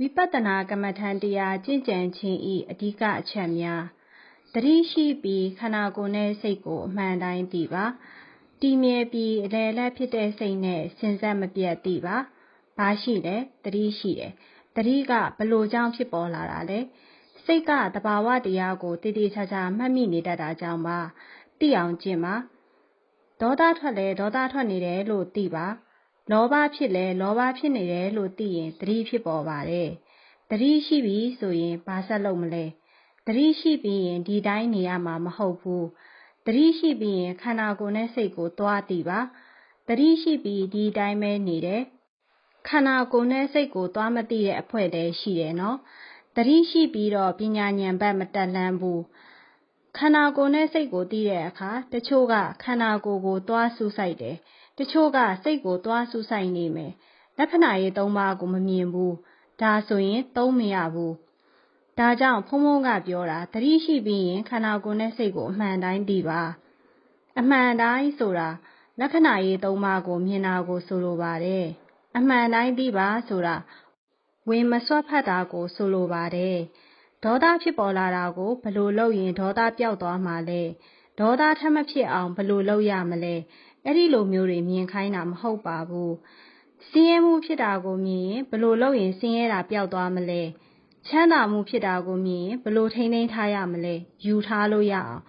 ဝိပဿနာကမ္မထံတရားကျင့်ကြံခြင်းဤအဓိကအချက်များတတိရှိပြီးခန္ဓာကိုယ်နဲ့စိတ်ကိုအမှန်တိုင်းသိပါတည်မြဲပြီးအလယ်လက်ဖြစ်တဲ့စိတ်နဲ့စဉ်ဆက်မပြတ်သိပါဘာရှိလဲတတိရှိတယ်တတိကဘလို့ကြောင့်ဖြစ်ပေါ်လာတာလဲစိတ်ကတဘာဝတရားကိုတည်တည်ချာချာမှတ်မိနေတတ်တာကြောင့်ပါသိအောင်ကျင့်ပါဒေါသထွက်လဲဒေါသထွက်နေတယ်လို့သိပါ လောဘဖြစ်လဲလောဘဖြစ်နေတယ်လို့သိရင်သတိဖြစ်ပေါ်ပါတယ်။သတိရှိပြီဆိုရင်ဘာဆက်လုပ်မလဲ။သတိရှိပြီးရင်ဒီတိုင်းနေရမှာမဟုတ်ဘူး။သတိရှိပြီးရင်ခန္ဓာကိုယ်နဲ့စိတ်ကိုသွားသိပါ။သတိရှိပြီးဒီတိုင်းပဲနေတယ်။ခန္ဓာကိုယ်နဲ့စိတ်ကိုသွားမသိတဲ့အဖွဲတည်းရှိတယ်နော်။သတိရှိပြီးတော့ပညာဉာဏ်ဘက်မတက်လှမ်းဘူး။ခန္ဓာကိုယ်နဲ့စိတ်ကိုသိတဲ့အခါတချို့ကခန္ဓာကိုယ်ကိုသွားစူးစိုက်တယ်။ တချို့က စိတ်ကိုသွားစူးစိုက်နေမယ် လက္ခဏာရေးသုံးပါးကို မမြင်ဘူး ဒါဆိုရင် သုံးမရဘူး ဒါကြောင့်ဖုံဖုံကပြောတာတတိရှိပြီးရင် ခန္ဓာကိုယ်နဲ့ စိတ်ကို အမှန်တိုင်းသိပါ အမှန်တိုင်းဆိုတာ လက္ခဏာရေးသုံးပါးကို မြင်တာကို ဆိုလိုပါတယ် အမှန်တိုင်းသိပါဆိုတာ ဝင်မစွတ်ဖတ်တာကို ဆိုလိုပါတယ် ဒေါသဖြစ်ပေါ်လာတာကိုဘလို့လုပ်ရင် ဒေါသပျောက်သွားမှာလဲ ဒေါသထမဖြစ်အောင်ဘလို့လုပ်ရမလဲ အဲ့ဒီလိုမျိုးတွေမြင်ခိုင်းတာမဟုတ်ပါဘူးစင်းရဲမှုဖြစ်တာကိုမြင်ရင်ဘလို့လုပ်ရင်စင်းရဲတာပျောက်သွားမလဲချမ်းသာမှုဖြစ်တာကိုမြင်ရင်ဘလို့ထိန်းသိမ်းထားရမလဲယူထားလို့ရအောင်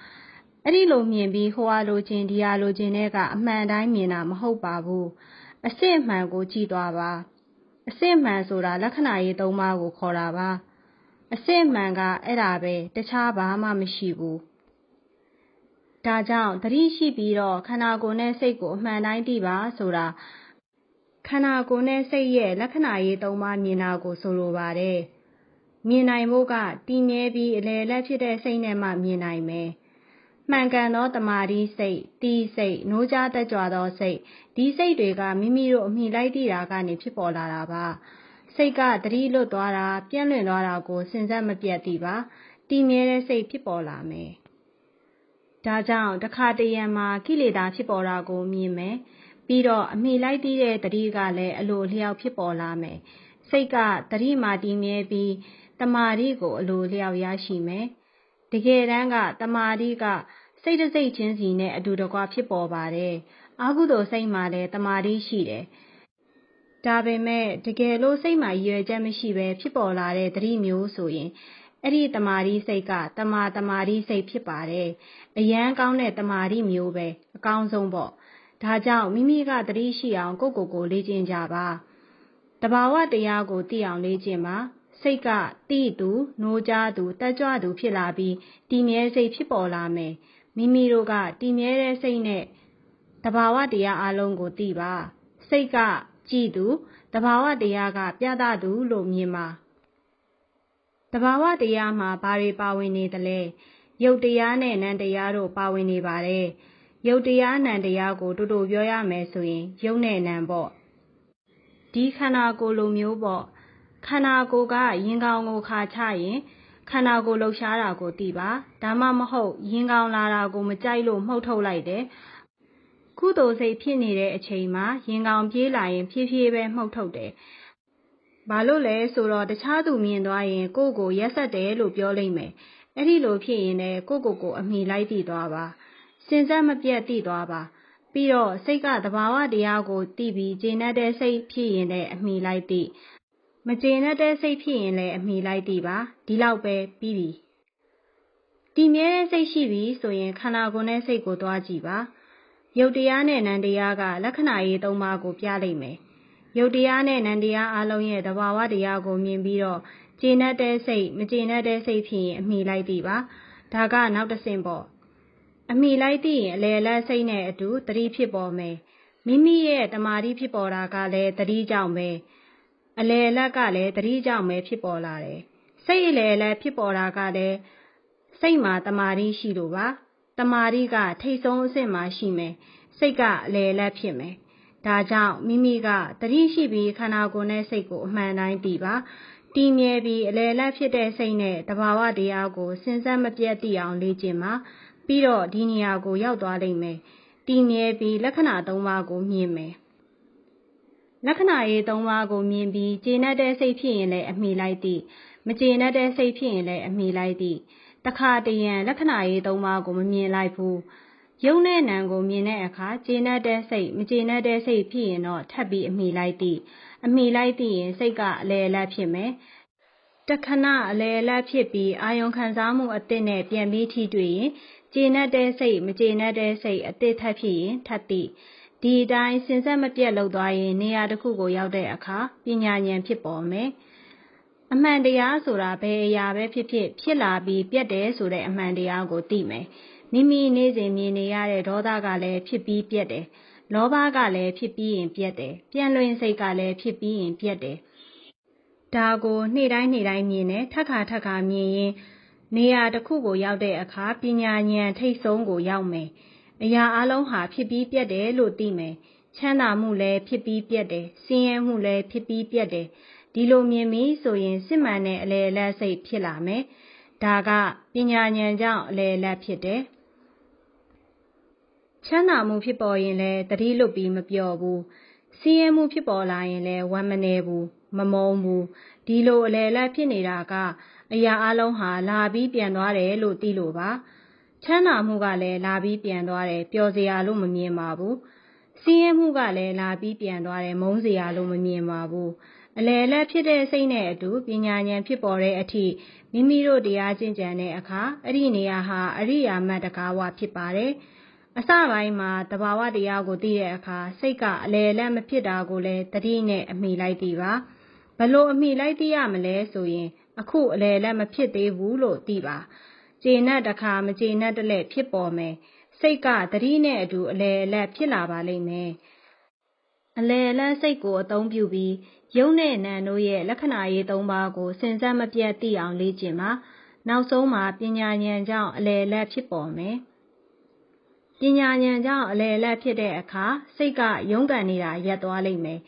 အဲ့ဒီလိုမြင်ပြီးဟိုဟာလိုခြင်းဒီဟာလိုခြင်းတွေကအမှန်တိုင်းမြင်တာမဟုတ်ပါဘူးအစစ်အမှန်ကိုကြည့်သွားပါအစစ်မှန်ဆိုတာလက္ခဏာရေးသုံးပါးကိုခေါ်တာပါအစစ်မှန်ကအဲ့ဒါပဲတခြားဘာမှမရှိဘူး ဒါကြောင့် သတိရှိပြီးတော့ ခန္ဓာကိုယ်နဲ့စိတ်ကို အမှန်တိုင်းသိပါဆိုတာ ခန္ဓာကိုယ်နဲ့စိတ်ရဲ့ လက္ခဏာရေးသုံးပါးမြင်တာကို ဆိုလိုပါတယ်။မြင်နိုင်ဖို့က တည်မြဲပြီး အလယ်လက်ဖြစ်တဲ့စိတ်နဲ့မှ မြင်နိုင်မယ်။မှန်ကန်သောတမာတိစိတ်၊တီးစိတ်၊နိုးကြားတက်ကြွသောစိတ် ဒီစိတ်တွေက မိမိတို့ အမိလိုက်တည်တာကနေ ဖြစ်ပေါ်လာတာပါ။စိတ်ကတတိလွတ်သွားတာ ပြန့်လွင့်သွားတာကို စဉ်ဆက်မပြတ်သိပါ။တည်မြဲတဲ့စိတ် ဖြစ်ပေါ်လာမယ်။ ဒါကြောင့်တခါတရံမှာကိလေသာဖြစ်ပေါ်တာကိုမြင်မယ်ပြီးတော့အမိလိုက်တည်တဲ့တတိကလည်းအလိုလျောက်ဖြစ်ပေါ်လာမယ်စိတ်ကတတိမာတည်မြဲပြီးတမာတိကိုအလိုလျောက်ရရှိမယ်တကယ်တမ်းကတမာတိကစိတ်တစိတ်ချင်းစီနဲ့အတူတကွဖြစ်ပေါ်ပါတယ်အာဟုသောစိတ်မှာလည်းတမာတိရှိတယ်ဒါပေမဲ့တကယ်လို့စိတ်မှာရည်ရွယ်ချက်မရှိဘဲဖြစ်ပေါ်လာတဲ့သတိမျိုးဆိုရင် အဲ့ဒီတမာတိစိတ်ကတမာတမာတိစိတ်ဖြစ်ပါတယ်အရန်ကောင်းတဲ့တမာတိမျိုးပဲအကောင်းဆုံးပေါ့ဒါကြောင့်မိမိကတတိရှိအောင်ကိုကိုကိုလေ့ကျင့်ကြပါတဘာဝတရားကိုသိအောင်လေ့ကျင့်ပါစိတ်ကတိသူနိုးကြသူတက်ကြွသူဖြစ်လာပြီးတည်မြဲစိတ်ဖြစ်ပေါ်လာမယ်မိမိတို့ကတည်မြဲတဲ့စိတ်နဲ့တဘာဝတရားအလုံးကိုသိပါစိတ်ကကြည်သူတဘာဝတရားကပြသသူလို့မြင်ပါ တဘာဝတရားမှာဘာတွေပါဝင်နေသလဲရုပ်တရားနဲ့နံတရားတို့ပါဝင်နေပါတယ်ရုပ်တရားနံတရားကိုတူတူပြောရမယ်ဆိုရင်ရုပ်နဲ့နံပေါ့ဒီခန္ဓာကိုယ်လိုမျိုးပေါ့ခန္ဓာကိုယ်ကရင်ကောင်ကိုခါချရင်ခန္ဓာကိုယ်လှုပ်ရှားတာကိုသိပါဒါမှမဟုတ်ရင်ကောင်လာတာကိုမကြိုက်လို့မှုတ်ထုတ်လိုက်တယ်ကုသိုလ်စိတ်ဖြစ်နေတဲ့အချိန်မှာရင်ကောင်ပြေးလာရင်ဖြည်းဖြည်းပဲမှုတ်ထုတ်တယ် ဘာလို့လဲဆိုတော့တခြားသူမြင်သွားရင်ကိုယ့်ကိုရက်ဆက်တယ်လို့ပြောလိမ့်မယ်။အဲ့ဒီလိုဖြစ်ရင်လည်းကိုယ့်ကိုယ်ကိုအမိလိုက်တည်သွားပါ။စင်စက်မပြတ်တည်သွားပါ။ပြီးတော့စိတ်ကသဘာဝတရားကိုသိပြီးကျေနပ်တဲ့စိတ်ဖြစ်ရင်လည်းအမိလိုက်တည်။မကျေနပ်တဲ့စိတ်ဖြစ်ရင်လည်းအမိလိုက်တည်ပါ။ဒီလောက်ပဲပြီးပြီ။တည်မြဲတဲ့စိတ်ရှိပြီဆိုရင်ခန္ဓာကိုယ်နဲ့စိတ်ကိုသွားကြည့်ပါ။ရုပ်တရားနဲ့နံတရားကလက္ခဏာရေးသုံးပါးကိုပြလိုက်မယ်။ ရုပ်တရားနဲ့နံတရားအလုံးရဲ့သဘာဝတရားကိုမြင်ပြီးတော့ကျေနပ်တဲ့စိတ်မကျေနပ်တဲ့စိတ်ဖြစ်ရင်အမိလိုက်သည်ပါဒါကနောက်တစ်ဆင့်ပေါ့အမိလိုက်သိရင်အလေလက်စိတ်နဲ့အတူတတိဖြစ်ပေါ်မယ်မိမိရဲ့တမာတိဖြစ်ပေါ်တာကလည်းတတိကြောင့်ပဲအလေလက်ကလည်းတတိကြောင့်ပဲဖြစ်ပေါ်လာတယ်စိတ်အလေလက်ဖြစ်ပေါ်တာကလည်းစိတ်မှာတမာတိရှိလို့ပါတမာတိကထိတ်ဆုံးအဆင့်မှာရှိမယ်စိတ်ကအလေလက်ဖြစ်မယ် ဒါကြောင့်မိမိကတတိရှိပြီးခန္ဓာကိုယ်နဲ့စိတ်ကိုအမှန်တိုင်းသိပါတည်မြဲပြီးအလယ်လက်ဖြစ်တဲ့စိတ်နဲ့တဘာဝတရားကိုစဉ်ဆက်မပြတ်သိအောင်လေ့ကျင့်ပါပြီးတော့ဒီနေရာကိုရောက်သွားလိမ့်မယ်တည်မြဲပြီးလက္ခဏာ၃ပါးကိုမြင်မယ်လက္ခဏာရေးသုံးပါးကိုမြင်ပြီးကျေနပ်တဲ့စိတ်ဖြစ်ရင်လည်းအမိလိုက်သည့်မကျေနပ်တဲ့စိတ်ဖြစ်ရင်လည်းအမိလိုက်သည့်တခါတရံလက္ခဏာရေးသုံးပါးကိုမမြင်လိုက်ဘူး ယုံနဲ့နံကိုမြင်တဲ့အခါကျေနပ်တဲ့စိတ်မကျေနပ်တဲ့စိတ်ဖြစ်ရင်တော့ထပ်ပြီးအမိလိုက်သည့်အမိလိုက်သည့်ရင်စိတ်ကအလဲအလတ်ဖြစ်မယ်တခဏအလဲအလတ်ဖြစ်ပြီးအာယုံခံစားမှုအသစ်နဲ့ပြန်ပြီးထိတွေ့ရင်ကျေနပ်တဲ့စိတ်မကျေနပ်တဲ့စိတ်အသစ်ထပ်ဖြစ်ရင်ထပ်သည့်ဒီအတိုင်းစဉ်ဆက်မပြတ်လှုပ်သွားရင်နေရာတစ်ခုကိုရောက်တဲ့အခါပညာဉာဏ်ဖြစ်ပေါ်မယ်အမှန်တရားဆိုတာဘယ်အရာပဲဖြစ်ဖြစ်ဖြစ်လာပြီးပြတ်တယ်ဆိုတဲ့အမှန်တရားကိုသိမယ် မိမိနေ့စဉ်မြင်နေရတဲ့ဒေါသကလည်းဖြစ်ပြီးပြတ်တယ်လောဘကလည်းဖြစ်ပြီးရင်ပြတ်တယ်ပြန်လွင်စိတ်ကလည်းဖြစ်ပြီးရင်ပြတ်တယ်ဒါကိုနေ့တိုင်းနေ့တိုင်းမြင်တယ်ထက်ခါထက်ခါမြင်ရင်နေရာတစ်ခုကိုရောက်တဲ့အခါပညာဉာဏ်ထိတ်ဆုံးကိုရောက်မယ်အရာအလုံးဟာဖြစ်ပြီးပြတ်တယ်လို့သိမယ်ချမ်းသာမှုလည်းဖြစ်ပြီးပြတ်တယ်ဆင်းရဲမှုလည်းဖြစ်ပြီးပြတ်တယ်ဒီလိုမြင်ပြီးဆိုရင်စစ်မှန်တဲ့အလေလက်စိတ်ဖြစ်လာမယ်ဒါကပညာဉာဏ်ကြောင့်အလေလက်ဖြစ်တယ် ချမ်းသာမှုဖြစ်ပေါ်ရင်လည်းတတိလွတ်ပြီးမပြောဘူးစီးရဲမှုဖြစ်ပေါ်လာရင်လည်းဝမ်းမနေဘူးမမုန်းဘူးဒီလိုအလေလက်ဖြစ်နေတာကအရာအလုံးဟာလာပြီးပြန်သွားတယ်လို့သိလို့ပါချမ်းသာမှုကလည်းလာပြီးပြန်သွားတယ်ပျော်စရာလို့မမြင်ပါဘူးစီးရဲမှုကလည်းလာပြီးပြန်သွားတယ်မုန်းစရာလို့မမြင်ပါဘူးအလယ်လက်ဖြစ်တဲ့စိတ်နဲ့အတူပညာဉာဏ်ဖြစ်ပေါ်တဲ့အထိမိမိတို့တရားကျင့်ကြံတဲ့အခါအဲ့ဒီနေရာဟာအရိယာမတ်တကားဝဖြစ်ပါတယ် အစပိုင်းမှာတဘာဝတရားကို သိတဲ့အခါ စိတ်ကအလယ်လက်မဖြစ်တာကိုလည်းတတိနဲ့ အမိလိုက်သည်ပါဘလို့အမိလိုက်သိရမလဲဆိုရင် အခုအလယ်လက်မဖြစ်သေးဘူးလို့ သိပါ ကျေနပ်တခါ မကျေနပ်တလဲဖြစ်ပေါ်မယ် စိတ်ကတတိနဲ့အတူ အလယ်လက်ဖြစ်လာပါလိမ့်မယ် အလယ်လက်စိတ်ကို အသုံးပြုပြီး ရုပ်နဲ့ နာမ်တို့ရဲ့ လက္ခဏာရေးသုံးပါးကိုစင်စက်မပြတ်သိအောင် လေ့ကျင့်ပါ နောက်ဆုံးမှာ ပညာဉာဏ်ကြောင့် အလယ်လက်ဖြစ်ပေါ်မယ် ပညာဉာဏ်ကြောင့်အလယ်လက်ဖြစ်တဲ့အခါစိတ်ကရုန်းကန်နေတာရပ်သွားလိမ့်မယ်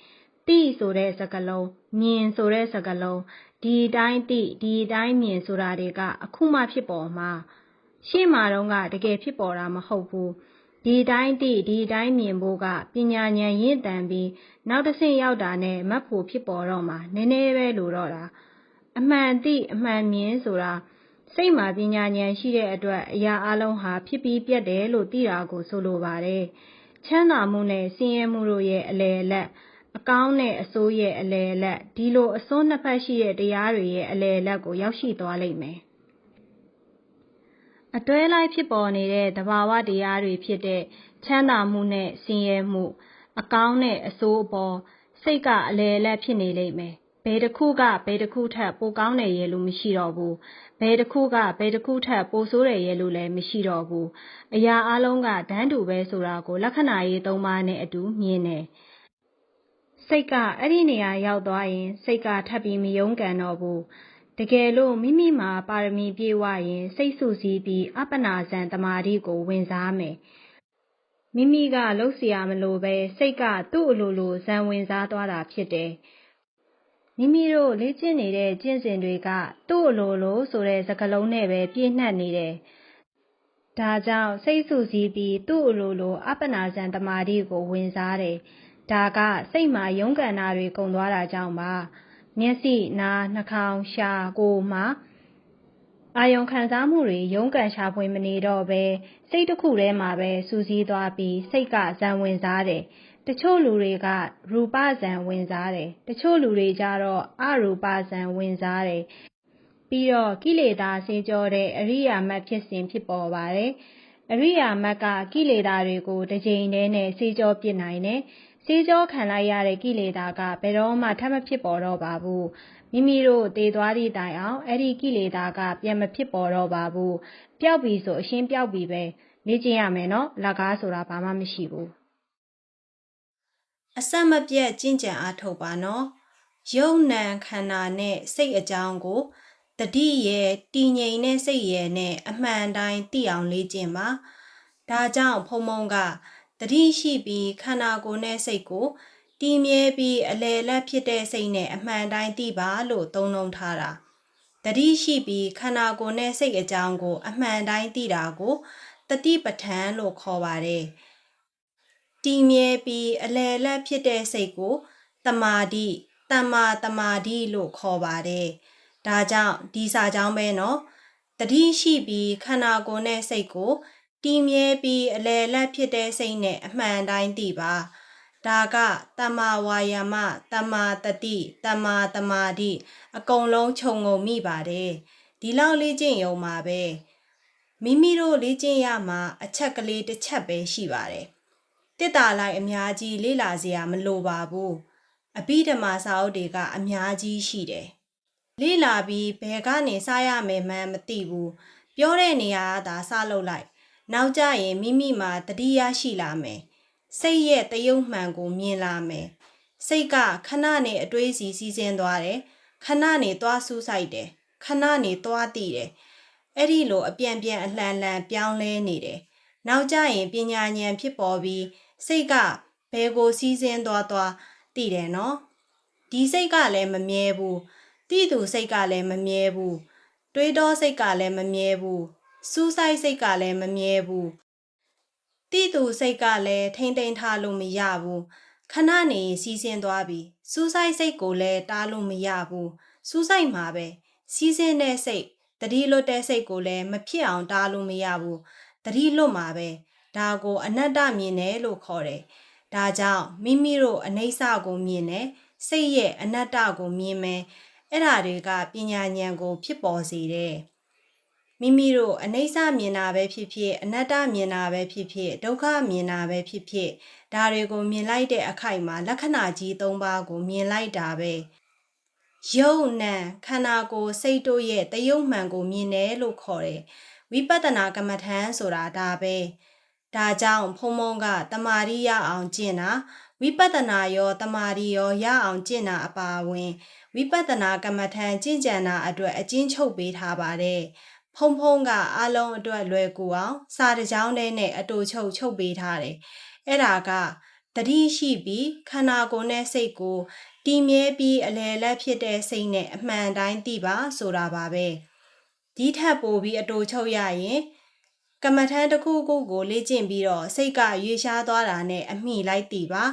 တိဆိုတဲ့စကားလုံးမြင်ဆိုတဲ့စကားလုံးဒီတိုင်းတိဒီတိုင်းမြင်ဆိုတာတွေက အခုမှဖြစ်ပေါ်မှာရှေ့မှာတော့ကတကယ်ဖြစ်ပေါ်တာမဟုတ်ဘူးဒီတိုင်းတိဒီတိုင်းမြင်ဖို့ကပညာဉာဏ်ရင့်တန်ပြီးနောက်တစ်ဆင့်ရောက်တာနဲ့မတ်ဖို့ဖြစ်ပေါ်တော့မှာနည်းနည်းပဲလိုတော့တာအမှန်တိအမှန်မြင်ဆိုတာ စိတ်မှာပညာဉာဏ်ရှိတဲ့အတွက် အရာအလုံးဟာ ဖြစ်ပြီးပြတ်တယ်လို့ သိတာကို ဆိုလိုပါတယ် ချမ်းသာမှုနဲ့ ဆင်းရဲမှုတို့ရဲ့ အလယ်လက်အကောင်းနဲ့ အဆိုးရဲ့ အလယ်လက်ဒီလို အစွန်းနှစ်ဖက်ရှိတဲ့ တရားတွေရဲ့ အလယ်လက်ကို ရောက်ရှိသွားလိမ့်မယ် အတွဲလိုက်ဖြစ်ပေါ်နေတဲ့ သဘာဝတရားတွေဖြစ်တဲ့ ချမ်းသာမှုနဲ့ ဆင်းရဲမှု အကောင်းနဲ့ အဆိုးအပေါ် စိတ်က အလယ်အလတ် ဖြစ်နေလိမ့်မယ်။ဘယ်တစ်ခုက ဘယ်တစ်ခုထက် ပိုကောင်းတယ်ရဲ့လို့ မရှိတော့ဘူး။ ဘယ်တစ်ခုက ဘယ်တစ်ခုထက် ပိုဆိုးတယ်ရယ်လို့လည်း မရှိတော့ဘူး။အရာအားလုံးက တန်းတူပဲဆိုတာကို လက္ခဏာရေး ၃ ပါးနဲ့အတူမြင်တယ်။စိတ်က အဲဒီနေရာရောက်သွားရင် စိတ်က ထပ်ပြီးမရုန်းကန်တော့ဘူး။တကယ်လို့ မိမိမှာ ပါရမီပြည့်ဝရင် စိတ်စုစည်းပြီး အပ္ပနာစံ သမာဓိကို ဝင်စားမယ်။မိမိက လုပ်စရာမလိုဘဲ စိတ်က သူ့အလိုလို ဇံဝင်စားသွားတာဖြစ်တယ်။ မိမိတို့လေ့ကျင့်နေတဲ့ကျင့်စဉ်တွေက သူ့အလိုလိုဆိုတဲ့စကားလုံးနဲ့ပဲ ပြည့်နှက်နေတယ် ဒါကြောင့် စိတ်ဆူစည်းပြီး သူ့အလိုလို အပ္ပနာဇံတမာတိကို ဝင်စားတယ် ဒါက စိတ်မှာယုံကန်တာတွေ ကုန်သွားတာကြောင့်ပါ မျက်စိ နား နှာခေါင်း ရှာကိုယ်မှာ အာယုံခံစားမှုတွေ ရုန်းကန်ရှာဖွေမနေတော့ပဲစိတ်တစ်ခုထဲမှာပဲစူးစီးသွားပြီး စိတ်က ဇံဝင်စားတယ် တချို့လူတွေက ရူပဇံဝင်စားတယ် တချို့လူတွေကြတော့ အရူပဇံဝင်စားတယ် ပြီးတော့ ကိလေသာစေကြောတဲ့ အရိယာမတ်ဖြစ်စဉ် ဖြစ်ပေါ်ပါတယ် အရိယာမတ်က ကိလေသာတွေကိုတစ်ကြိမ်တည်းနဲ့စေကြောပြစ်နိုင်တယ်စေးကြောခံလိုက်ရတဲ့ ကိလေသာက ဘယ်တော့မှ ထပ်မဖြစ်ပေါ်တော့ပါဘူး မိမိတို့တည်သွားသည့်တိုင်အောင် အဲ့ဒီကိလေသာက ပြန်မဖြစ်ပေါ်တော့ပါဘူး ပျောက်ပြီဆို အရှင်းပျောက်ပြီပဲ လေ့ကျင့်ရမယ်နော်လက်ကားဆိုတာ ဘာမှမရှိဘူး အဆက်မပြတ်ကျင့်ကြံအားထုတ်ပါနော်ယုံနံခန္ဓာနဲ့စိတ်အကြောင်းကိုတတိရဲ့တည်ငြိမ်တဲ့စိတ်ရဲ့နဲ့အမှန်တိုင်းသိအောင်လေ့ကျင့်ပါဒါကြောင့်ဖုံဖုံကတတိရှိပြီးခန္ဓာကိုယ်နဲ့စိတ်ကိုတည်မြဲပြီးအလယ်လက်ဖြစ်တဲ့စိတ်နဲ့အမှန်တိုင်းသိပါလို့သုံးနှုံထားတာတတိရှိပြီးခန္ဓာကိုယ်နဲ့စိတ်အကြောင်းကို အမှန်တိုင်းသိတာကိုတတိပဋ္ဌာန်လို့ခေါ်ပါတယ် တည်မြဲပြီးအလယ်လက်ဖြစ်တဲ့စိတ်ကိုတတမာတိတမ္မာတမာတိလို့ခေါ်ပါတယ်ဒါကြောင့်ဒီစာကြောင်းပဲနော်တတိရှိပြီးခန္ဓာကိုယ်နဲ့စိတ်ကိုတည်မြဲပြီးအလယ်လက်ဖြစ်တဲ့စိတ်နဲ့အမှန်တိုင်းသိပါဒါကတမ္မာဝါယာမတမ္မာတတိတမ္မာတမာတိအကုန်လုံးခြုံငုံမိပါတယ်ဒီလောက်လေးကျင့်ရုံမှာပဲမိမိတို့လေ့ကျင့်ရမှာအချက်ကလေးတစ်ချက်ပဲရှိပါတယ် တစ်တာလိုက်အများကြီးလေ့လာစရာမလိုပါဘူးအဘိဓမ္မာစာအုပ်တွေကအများကြီးရှိတယ်လေ့လာပြီးဘယ်ကနေစရမယ်မှန်းမသိဘူးပြောတဲ့နေရာကသာစလုပ်လိုက် နောက်ကြရင်မိမိမှာတတိယရှိလာမယ်စိတ်ရဲ့တယုံမှန်ကိုမြင်လာမယ်စိတ်ကခဏနဲ့အတွေးစီစီးဆင်းသွားတယ်ခဏနဲ့သွားဆူးဆိုင်တယ်ခဏနဲ့သွားတည်တယ်အဲ့ဒီလိုအပြန်ပြန်အလှန်လှန်ပြောင်းလဲနေတယ်နောက်ကြရင်ပညာဉာဏ်ဖြစ်ပေါ်ပြီး စိတ်ကဘယ်ကိုစီးဆင်းသွားသွားတည်တယ်နော်ဒီစိတ်ကလည်းမမြဲဘူးတိသူစိတ်ကလည်းမမြဲဘူးတွေးတောစိတ်ကလည်းမမြဲဘူးစူးစိုက်စိတ်ကလည်းမမြဲဘူးတိသူစိတ်ကလည်းထိမ့်သိမ့်ထားလို့မရဘူးခဏနေစီးဆင်းသွားပြီစူးစိုက်စိတ်ကိုလည်းတားလို့မရဘူးစူးစိုက်မှာပဲစီးဆင်းတဲ့စိတ်တတိလွတ်တဲ့စိတ်ကိုလည်းမဖြစ်အောင်တားလို့မရဘူးတတိလွတ်မှာပဲ ဒါကိုအနတ္တမြင်တယ်လို့ခေါ်တယ်ဒါကြောင့်မိမိတို့အနိစ္စကိုမြင်တယ်စိတ်ရဲ့အနတ္တကိုမြင်မယ်အဲ့ဓာတွေကပညာဉာဏ်ကို ဖြစ်ပေါ်စေတယ်မိမိတို့အနိစ္စမြင်တာပဲဖြစ်ဖြစ်အနတ္တမြင်တာပဲဖြစ်ဖြစ်ဒုက္ခမြင်တာပဲဖြစ်ဖြစ်ဒါတွေကိုမြင်လိုက်တဲ့အခိုက်မှာလက္ခဏာကြီး၃ပါးကိုမြင်လိုက်တာပဲယုံနံခန္ဓာကိုယ်စိတ်တို့ရဲ့တယုံမှန်ကိုမြင်တယ်လို့ခေါ်တယ်ဝိပဿနာကမ္မထံဆိုတာဒါပဲ ဒါကြောင့်ဖုံဖုံကတမာရီရအောင်ကျင့်တာဝိပဿနာရောတမာရီရောရအောင်ကျင့်တာအပါအဝင်ဝိပဿနာကမ္မထံကျင့်ကြံတာအတွက်အကျဉ်းချုပ်ပေးထားပါတယ်ဖုံဖုံကအလုံးအတွက်လွယ်ကူအောင်စာတကြောင်းထဲနဲ့အတူချုပ်ချုပ်ပေးထားတယ်အဲ့ဒါကတတိရှိပြီးခန္ဓာကိုယ်နဲ့စိတ်ကိုတည်မြဲပြီးအလယ်လက်ဖြစ်တဲ့စိတ်နဲ့အမှန်တိုင်းသိပါဆိုတာပါပဲဒီထက်ပိုပြီးအတူချုပ်ရရင် ကမ္မထမ်းတစ်ခုခုကိုလေ့ကျင့်ပြီးတော့စိတ်ကရွေရှားသွားတာနဲ့အမိလိုက်တည်ပါ